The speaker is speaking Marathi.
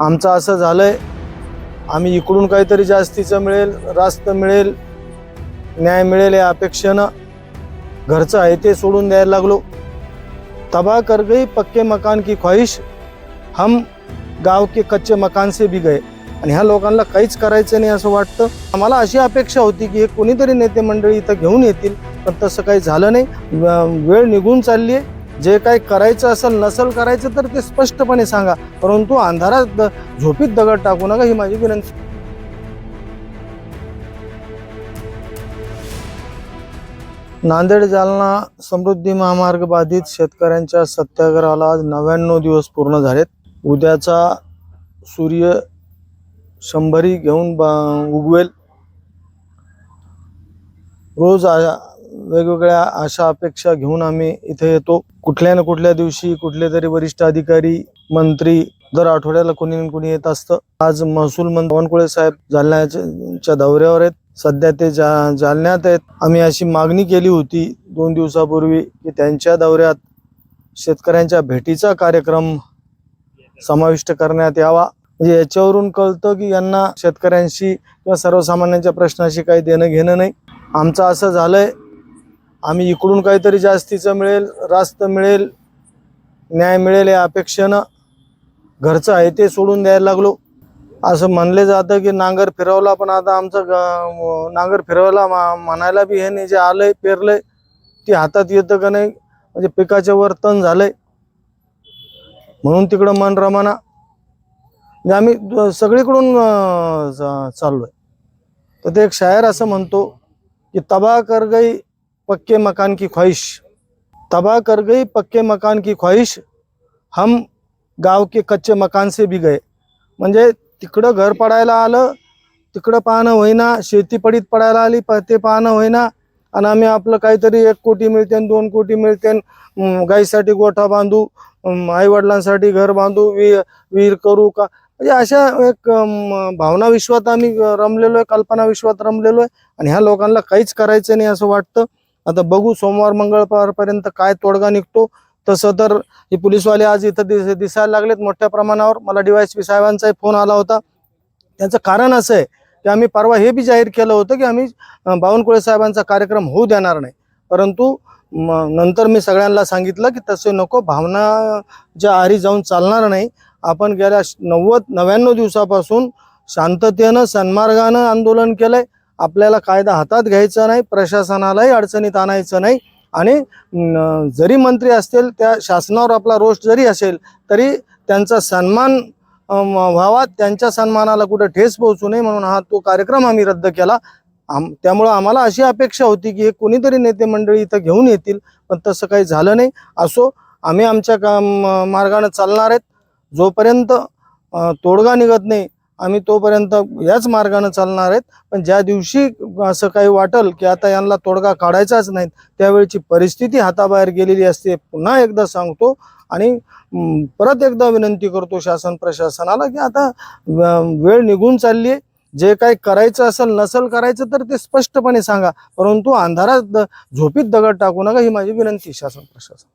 आमचं असं झालं आहे आम्ही इकडून काहीतरी जास्तीचं मिळेल रास्त मिळेल न्याय मिळेल या अपेक्षेनं. घरचं आहे ते सोडून द्यायला लागलो. तबाह कर गई पक्के मकान की ख्वाहिश. हम गाव के कच्चे मकान से भी गए. आणि ह्या लोकांना काहीच करायचं नाही असं वाटतं. आम्हाला अशी अपेक्षा होती की हे कोणीतरी नेते मंडळी इथं घेऊन येतील पण तसं काही झालं नाही. व- वेळ निघून चालली आहे जे काही करायचं असेल नसेल करायचं तर ते स्पष्टपणे सांगा. परंतु अंधारात द- झोपीत दगड टाकू नका ही माझी विनंती. नांदेड जालना समृद्धी महामार्ग बाधित शेतकऱ्यांच्या सत्याग्रहाला आज नव्याण्णव दिवस पूर्ण झालेत. उद्याचा सूर्य शंभरी घेऊन उगवेल. रोज आ- वेगवेगळ्या आशा अपेक्षा घेऊन आम्ही इथे येतो. कुठल्या ना कुठल्या दिवशी कुठले तरी वरिष्ठ अधिकारी मंत्री दर आठवड्याला कोणी ना कोणी येत असतं. आज महसूल मंत्री बावनकुळे साहेब जालन्याच्या दौऱ्यावर आहेत. सध्या ते जा जालन्यात आहेत. आम्ही अशी मागणी केली होती दोन दिवसापूर्वी की त्यांच्या दौऱ्यात शेतकऱ्यांच्या भेटीचा कार्यक्रम समाविष्ट करण्यात यावा. म्हणजे याच्यावरून कळतं की यांना शेतकऱ्यांशी किंवा सर्वसामान्यांच्या प्रश्नाशी काही देणं घेणं नाही. आमचं असं झालंय आम्ही इकडून काहीतरी जास्तीचं मिळेल रास्त मिळेल न्याय मिळेल या अपेक्षेनं घरचं आहे ते सोडून द्यायला लागलो. असं म्हणले जातं की नांगर फिरवला पण आता आमचं नांगर फिरवला मा- म्हणायला बी हे नाही जे आलंय पेरलंय ती हातात येतं का नाही? म्हणजे पिकाचे वर तण झालंय. म्हणून तिकडं मन रमाना. म्हणजे आम्ही सगळीकडून अं, चा- चाललोय. तर ते एक शायर असं म्हणतो की तबाह कर गई पक्के मकान की ख्वाहिश। तबाह कर गई पक्के मकान की ख्वाहिश। हम गाव के कच्चे मकान से भी गए। म्हणजे तिकडं घर पडायला आलं तिकडं पाहणं होईना शेती पडीत पडायला आली प ते पाहणं होईना आणि आम्ही आपलं काहीतरी एक कोटी मिळते दोन कोटी मिळते गाईसाठी गोठा बांधू आईवडिलांसाठी घर बांधू वि विहीर करू का? म्हणजे अशा एक भावना विश्वात आम्ही रमलेलो आहे कल्पना विश्वात रमलेलो आहे आणि ह्या लोकांना काहीच करायचं नाही असं वाटतं. आता बघू सोमवार मंगळवारपर्यंत काय तोडगा निघतो. तसं तर हे पोलीसवाले आज इथं दिस दिसायला लागलेत मोठ्या प्रमाणावर. मला डीवायएसपी साहेबांचाही फोन आला होता. त्याचं कारण असं आहे की आम्ही परवा हे बी जाहीर केलं होतं की आम्ही बावनकुळे साहेबांचा कार्यक्रम होऊ देणार नाही. परंतु नंतर मी सगळ्यांना सांगितलं की तसे नको भावनाच्या आरी जाऊन चालणार नाही आपण गेल्या नव्वद नव्याण्णव दिवसापासून शांततेनं सन्मार्गानं आंदोलन केलंय. आपल्याला कायदा हातात घ्यायचा नाही प्रशासनालाही अडचणीत आणायचं नाही आणि जरी मंत्री असतील त्या शासनावर आपला रोष जरी असेल तरी त्यांचा सन्मान व्हावा त्यांच्या सन्मानाला कुठं ठेस पोहोचू नये म्हणून हा तो कार्यक्रम आम्ही रद्द केला. आम त्यामुळं आम्हाला अशी अपेक्षा होती की हे कोणीतरी नेते मंडळी इथं घेऊन येतील पण तसं काही झालं नाही. असो आम्ही आमच्या का म- चालणार आहेत. जोपर्यंत तोडगा निघत नाही आम्ही तोपर्यंत याच मार्गाने चालणार आहेत. पण ज्या दिवशी असं काही वाटल की आता यांना तोडगा काढायचाच नाही त्यावेळची परिस्थिती हाताबाहेर गेलेली असते पुन्हा एकदा सांगतो. आणि परत एकदा विनंती करतो शासन प्रशासनाला की आता वेळ निघून चालली आहे. जे काही करायचं असेल नसेल करायचं तर ते स्पष्टपणे सांगा. परंतु अंधारात द- झोपीत दगड टाकू नका ही माझी विनंती शासन प्रशासन